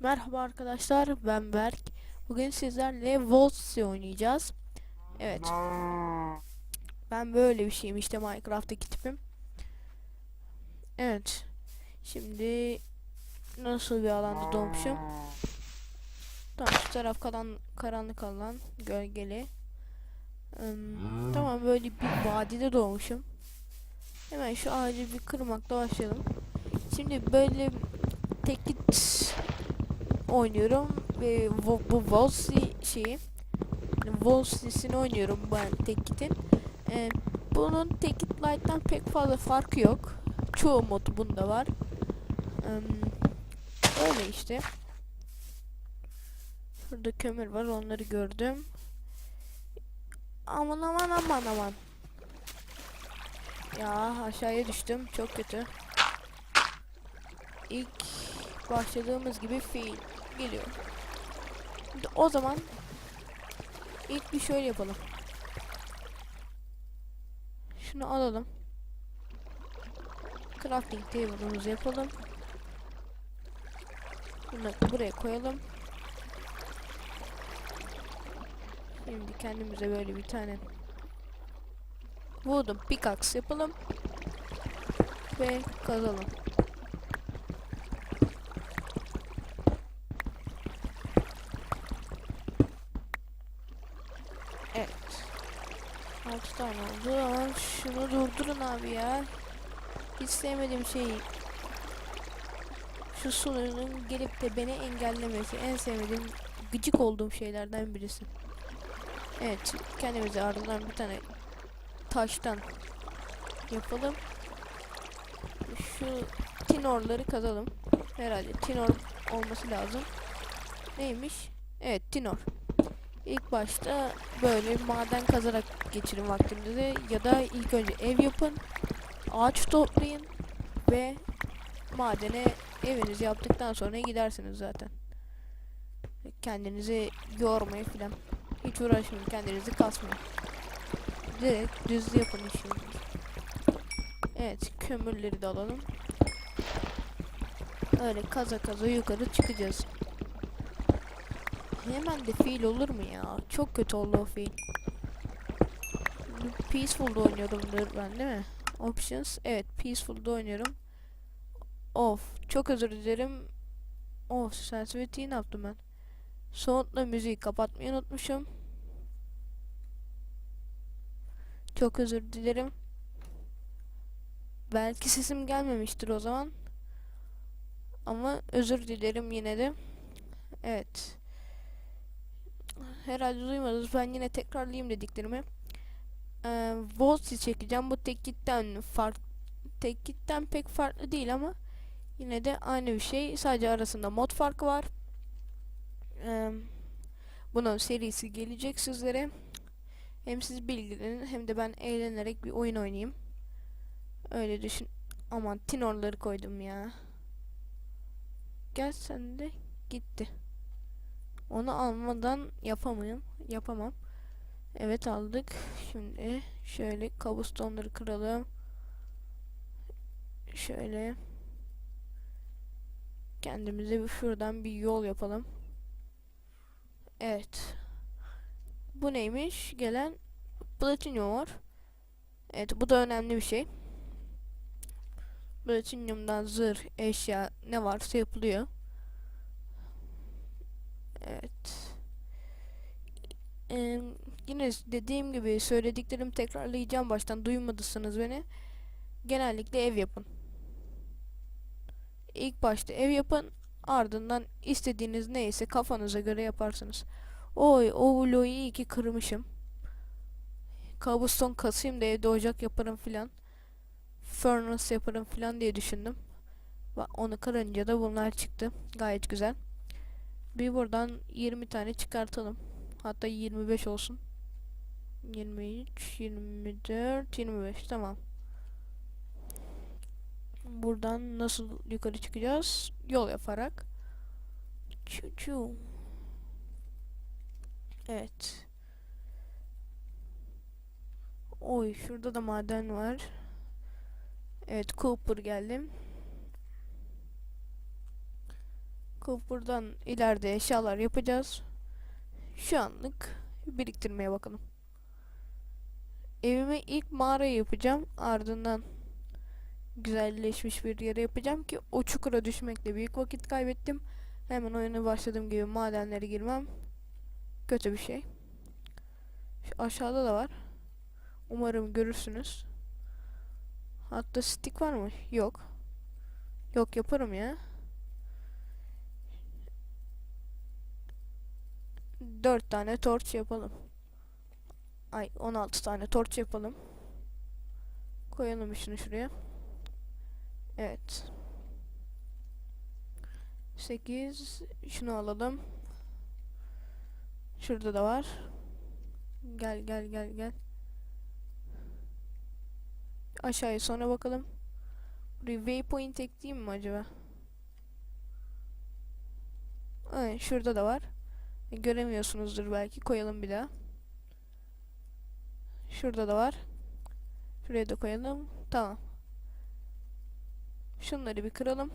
Merhaba arkadaşlar ben Berk. Bugün sizlerle Wolfsy oynayacağız. Evet. Ben böyle bir şeyim işte Minecraft'taki tipim. Evet. Şimdi nasıl bir alanda doğmuşum? Tamam şu taraf karanlık alan gölgeli. Tamam böyle bir vadide doğmuşum. Hemen şu ağacı bir kırmakla başlayalım. Şimdi böyle tek git oynuyorum ve bu, bu Wolsey şeyi Wolsey'sini oynuyorum ben tek gitin. Ee, bunun tek light'tan pek fazla farkı yok. Çoğu modu bunda var. Ee, öyle işte. Şurada kömür var onları gördüm. Aman aman aman aman. Ya aşağıya düştüm çok kötü. İlk başladığımız gibi fiil geliyor. O zaman ilk bir şöyle yapalım. Şunu alalım. Crafting table'ımızı yapalım. Bunu buraya koyalım. Şimdi kendimize böyle bir tane wooden pickaxe yapalım. Ve kazalım. Evet. 6 tane oldu ama şunu durdurun abi ya. Hiç sevmediğim şey şu sununun gelip de beni engellemesi en sevmediğim gıcık olduğum şeylerden birisi. Evet kendimize ardından bir tane taştan yapalım. Şu tinorları kazalım. Herhalde tinor olması lazım. Neymiş? Evet tinor. İlk başta böyle maden kazarak geçirin vaktinizi ya da ilk önce ev yapın, ağaç toplayın ve madene evinizi yaptıktan sonra gidersiniz zaten. Kendinizi yormayın filan. Hiç uğraşmayın kendinizi kasmayın. Direkt düz yapın işinizi. Evet kömürleri de alalım. Öyle kaza kaza yukarı çıkacağız. Hemen de fiil olur mu ya? Çok kötü oldu o fiil. Peaceful'da oynuyorumdur ben değil mi? Options. Evet Peaceful'da oynuyorum. Of. Çok özür dilerim. Of sensitivity'yi ne yaptım ben? Sound'la müziği kapatmayı unutmuşum. Çok özür dilerim. Belki sesim gelmemiştir o zaman. Ama özür dilerim yine de. Evet. Herhalde duymadınız. Ben yine tekrarlayayım dediklerimi. Ee, Volts'i çekeceğim. Bu tekkitten fark tekkitten pek farklı değil ama yine de aynı bir şey. Sadece arasında mod farkı var. Ee, bunun serisi gelecek sizlere. Hem siz bilgilenin hem de ben eğlenerek bir oyun oynayayım. Öyle düşün. Aman tinorları koydum ya. Gel sen de gitti. Onu almadan yapamıyorum. Yapamam. Evet aldık. Şimdi şöyle kabustonları kıralım. Şöyle kendimize bir şuradan bir yol yapalım. Evet. Bu neymiş? Gelen platinyum var. Evet bu da önemli bir şey. Platinyumdan zırh, eşya ne varsa yapılıyor. Evet. Ee, yine dediğim gibi söylediklerimi tekrarlayacağım baştan duymadıysanız beni. Genellikle ev yapın. İlk başta ev yapın. Ardından istediğiniz neyse kafanıza göre yaparsınız. Oy o bloğu iyi ki kırmışım. Kabuston kasayım da evde ocak yaparım filan. Furnace yaparım filan diye düşündüm. Onu kırınca da bunlar çıktı. Gayet güzel. Bir buradan 20 tane çıkartalım. Hatta 25 olsun. 23, 24, 25 tamam. Buradan nasıl yukarı çıkacağız? Yol yaparak. Çu çu. Evet. Oy şurada da maden var. Evet Cooper geldim. Cooper'dan ileride eşyalar yapacağız. Şu anlık biriktirmeye bakalım. Evime ilk mağara yapacağım. Ardından güzelleşmiş bir yere yapacağım ki o çukura düşmekle büyük vakit kaybettim. Hemen oyuna başladığım gibi madenlere girmem kötü bir şey. Şu aşağıda da var. Umarım görürsünüz. Hatta stick var mı? Yok. Yok yaparım ya. 4 tane torç yapalım. Ay 16 tane torç yapalım. Koyalım şunu şuraya. Evet. 8 şunu alalım. Şurada da var. Gel gel gel gel. Aşağıya sonra bakalım. Buraya waypoint ekleyeyim mi acaba? Ay, şurada da var. Göremiyorsunuzdur belki. Koyalım bir daha. Şurada da var. Şuraya da koyalım. Tamam. Şunları bir kıralım.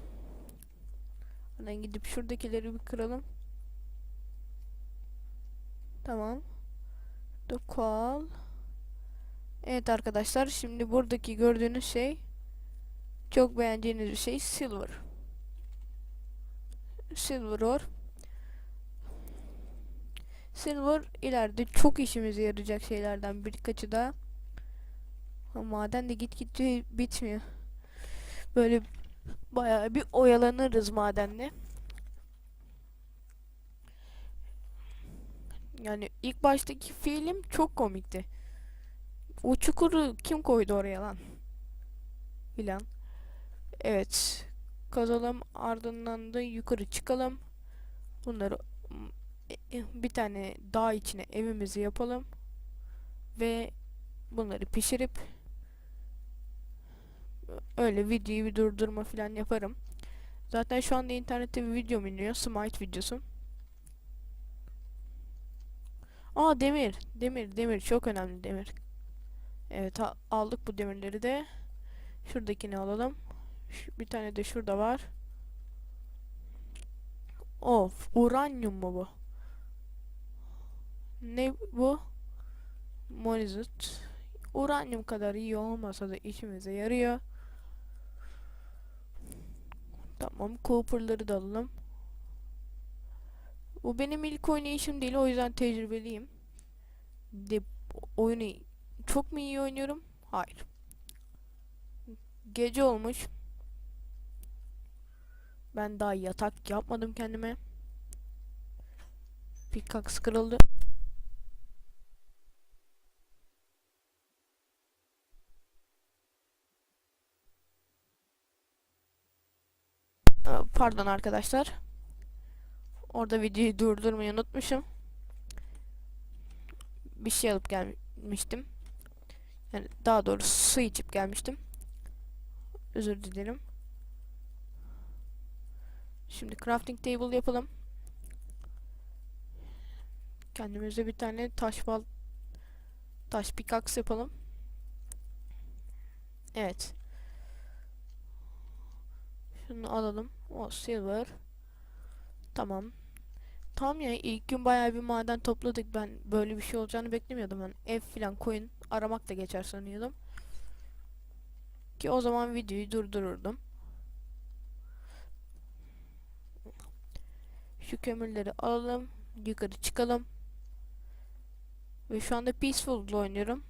Hemen gidip şuradakileri bir kıralım. Tamam. Da koal. Evet arkadaşlar şimdi buradaki gördüğünüz şey çok beğeneceğiniz bir şey silver. Silver ore. Silver ileride çok işimize yarayacak şeylerden birkaçı da. Maden de git git bitmiyor. Böyle bayağı bir oyalanırız madenle. Yani ilk baştaki film çok komikti. O çukuru kim koydu oraya lan? Filan. Evet. Kazalım ardından da yukarı çıkalım. Bunları bir tane dağ içine evimizi yapalım. Ve bunları pişirip öyle videoyu bir durdurma falan yaparım. Zaten şu anda internette bir videom iniyor. Smite videosu. Aa demir. Demir, demir. Çok önemli demir. Evet aldık bu demirleri de. Şuradakini alalım. Şu- bir tane de şurada var. Of, uranyum mu bu? Ne bu? Monazit. Uranyum kadar iyi olmasa da işimize yarıyor. Tamam, Cooper'ları da alalım. Bu benim ilk oynayışım değil, o yüzden tecrübeliyim. De oyunu çok mu iyi oynuyorum? Hayır. Gece olmuş. Ben daha yatak yapmadım kendime. Pickaxe kırıldı. Aa, Pardon arkadaşlar. Orada videoyu durdurmayı unutmuşum. Bir şey alıp gelmiştim. Yani daha doğrusu su içip gelmiştim. Özür dilerim. Şimdi crafting table yapalım. Kendimize bir tane taş bal taş pickaxe yapalım. Evet. Şunu alalım. O silver. Tamam. Tam ya ilk gün bayağı bir maden topladık. Ben böyle bir şey olacağını beklemiyordum. Ben ev filan koyun aramak da geçer sanıyordum. Ki o zaman videoyu durdururdum. Şu kömürleri alalım. Yukarı çıkalım. Ve şu anda Peaceful'da oynuyorum.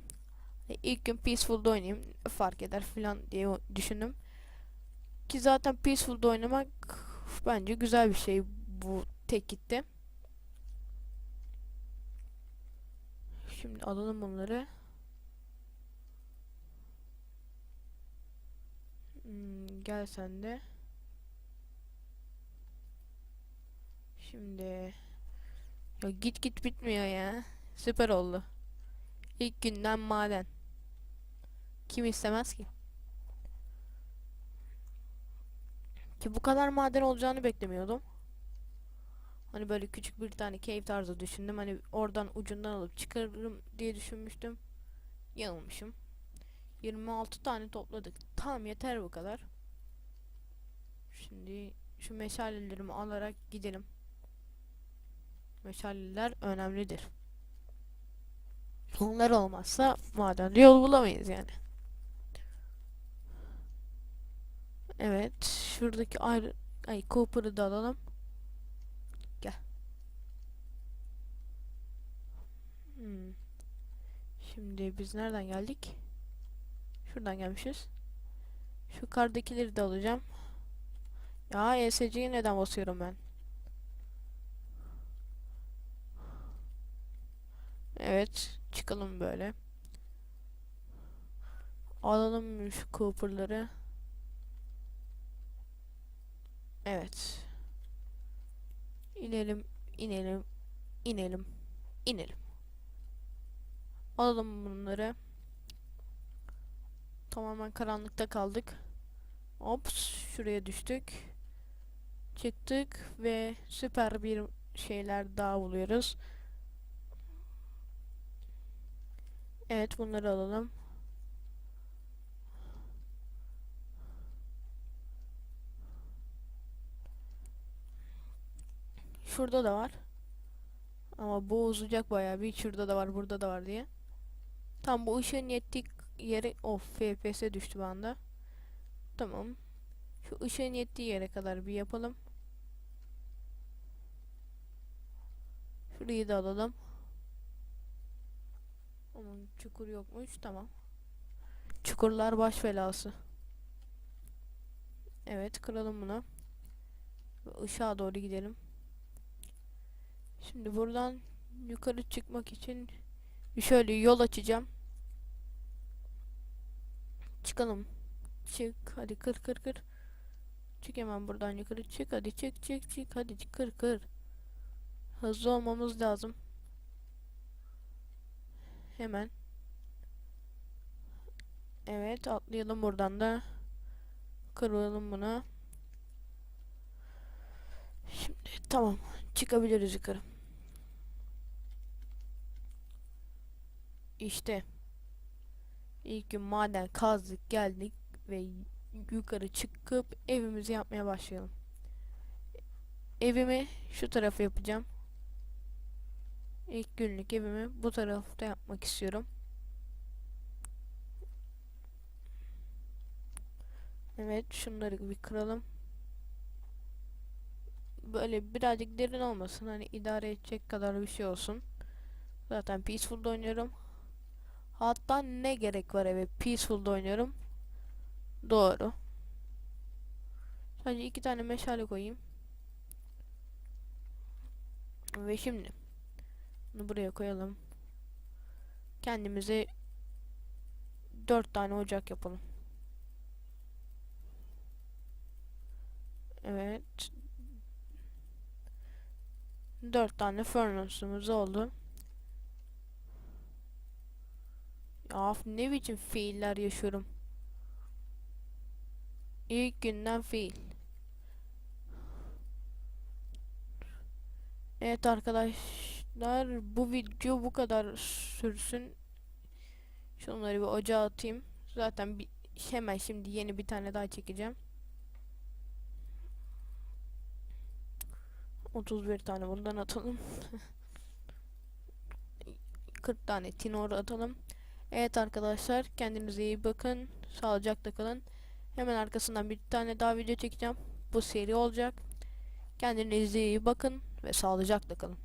E, İlk gün Peaceful'da oynayayım. Fark eder filan diye düşündüm. Ki zaten Peaceful'da oynamak bence güzel bir şey bu tek gitti. Şimdi alalım bunları. Hmm, gel sen de. Şimdi ya git git bitmiyor ya. Süper oldu. İlk günden maden. Kim istemez ki? Ki bu kadar maden olacağını beklemiyordum. Hani böyle küçük bir tane cave tarzı düşündüm. Hani oradan ucundan alıp çıkarırım diye düşünmüştüm. Yanılmışım. 26 tane topladık. Tamam yeter bu kadar. Şimdi şu meşalelerimi alarak gidelim. Meşaleler önemlidir. Onlar olmazsa madende yol bulamayız yani. Evet, şuradaki ayrı ay Cooper'ı da alalım. Gel. Hmm. Şimdi biz nereden geldik? Şuradan gelmişiz. Şu kardakileri de alacağım. Ya ESC'yi neden basıyorum ben? Evet, çıkalım böyle. Alalım şu Cooper'ları. Evet. İnelim, inelim, inelim, inelim. Alalım bunları. Tamamen karanlıkta kaldık. Ops, şuraya düştük. Çıktık ve süper bir şeyler daha buluyoruz. Evet, bunları alalım. Şurada da var. Ama bu uzayacak bayağı bir. Şurada da var, burada da var diye. Tam bu ışığın yettiği yere... Of, FPS düştü bir anda. Tamam. Şu ışığın yettiği yere kadar bir yapalım. Şurayı da alalım. Onun çukur yokmuş. Tamam. Çukurlar baş belası. Evet, kıralım bunu. Ve ışığa doğru gidelim. Şimdi buradan yukarı çıkmak için şöyle yol açacağım. Çıkalım. Çık. Hadi kır kır kır. Çık hemen buradan yukarı çık. Hadi çık çık çık. Hadi kır kır. Hızlı olmamız lazım. Hemen. Evet atlayalım buradan da. Kıralım bunu. Şimdi tamam. Çıkabiliriz yukarı. İşte. İlk gün maden kazdık geldik ve yukarı çıkıp evimizi yapmaya başlayalım. Evimi şu tarafa yapacağım. İlk günlük evimi bu tarafta yapmak istiyorum. Evet şunları bir kıralım. Böyle birazcık derin olmasın hani idare edecek kadar bir şey olsun. Zaten Peaceful'da oynuyorum. Hatta ne gerek var evet Peaceful'da oynuyorum. Doğru. Sadece iki tane meşale koyayım. Ve şimdi bunu buraya koyalım. Kendimize dört tane ocak yapalım. Evet. Dört tane furnace'ımız oldu. Ya ne biçim fiiller yaşıyorum. İlk günden fiil. Evet arkadaşlar bu video bu kadar sürsün. Şunları bir ocağa atayım. Zaten bir, hemen şimdi yeni bir tane daha çekeceğim. 31 tane bundan atalım. 40 tane tinor atalım. Evet arkadaşlar kendinize iyi bakın. Sağlıcakla kalın. Hemen arkasından bir tane daha video çekeceğim. Bu seri olacak. Kendinize iyi bakın ve sağlıcakla kalın.